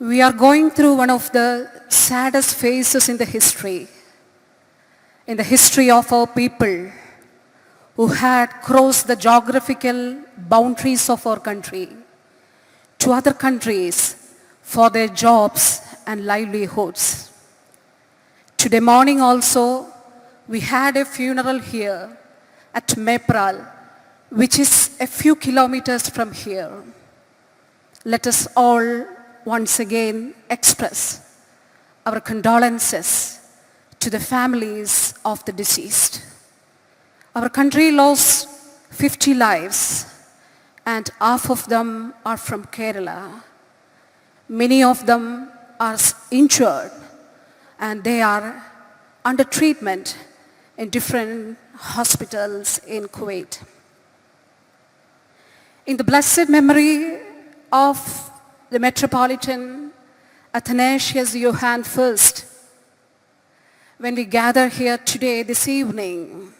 We are going through one of the saddest phases in the history, in the history of our people who had crossed the geographical boundaries of our country to other countries for their jobs and livelihoods. Today morning also, we had a funeral here at Mepral, which is a few kilometers from here. Let us all once again express our condolences to the families of the deceased. Our country lost 50 lives and half of them are from Kerala. Many of them are injured and they are under treatment in different hospitals in Kuwait. In the blessed memory of the Metropolitan Athanasius Johann I, when we gather here today, this evening,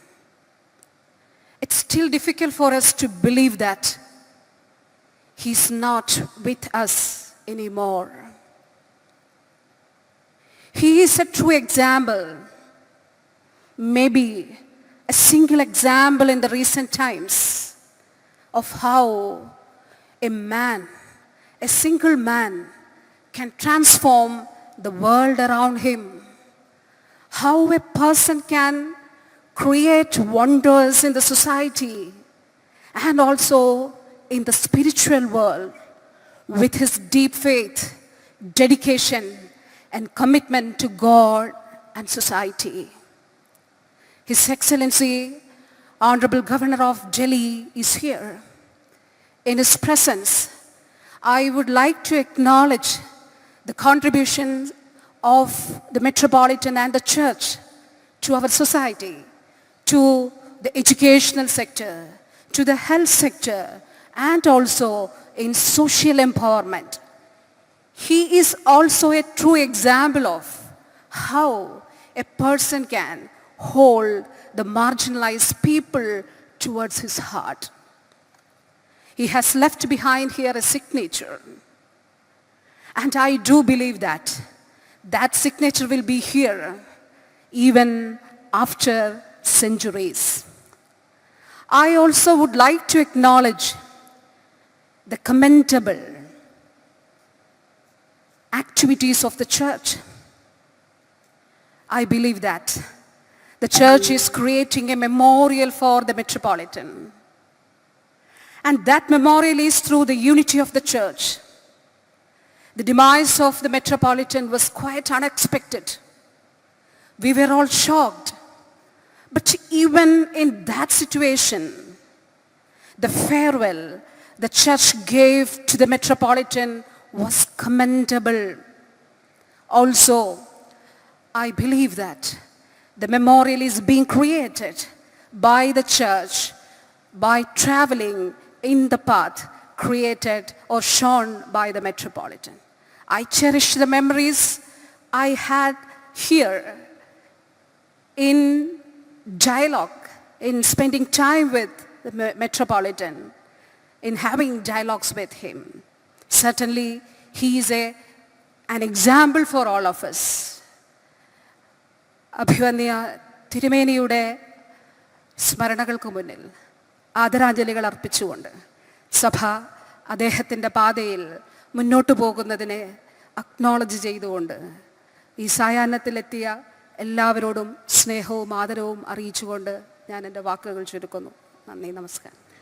it's still difficult for us to believe that he's not with us anymore. He is a true example, maybe a single example in the recent times of how a man, a single man can transform the world around him. How a person can create wonders in the society and also in the spiritual world with his deep faith, dedication, and commitment to God and society. His Excellency, Honorable Governor of Delhi is here. In his presence, I would like to acknowledge the contribution of the Metropolitan and the Church to our society, to the educational sector, to the health sector, and also in social empowerment. He is also a true example of how a person can hold the marginalized people towards his heart. He has left behind here a signature. And I do believe that that signature will be here even after centuries. I also would like to acknowledge the commendable activities of the church. I believe that the church is creating a memorial for the metropolitan. And that memorial is through the unity of the church. The demise of the metropolitan was quite unexpected. We were all shocked. But even in that situation, the farewell the church gave to the metropolitan was commendable. Also, I believe that the memorial is being created by the church by traveling in the path created or shown by the metropolitan. I cherish the memories I had here in dialogue, in spending time with the metropolitan, in having dialogues with him. Certainly, he is a, an example for all of us. അഭിവന്യ തിരുമേനിയുടെ സ്മരണകൾക്ക് മുന്നിൽ ആദരാഞ്ജലികൾ അർപ്പിച്ചുകൊണ്ട് സഭ അദ്ദേഹത്തിന്റെ പാതയിൽ മുന്നോട്ടു പോകുന്നതിനെ അക്നോളജ് ചെയ്തുകൊണ്ട് ഈ സായാഹ്നത്തിലെത്തിയ എല്ലാവരോടും സ്നേഹവും ആദരവും അറിയിച്ചുകൊണ്ട് ഞാൻ എന്റെ വാക്കുകൾ ചുരുക്കുന്നു. നന്ദി നമസ്കാരം.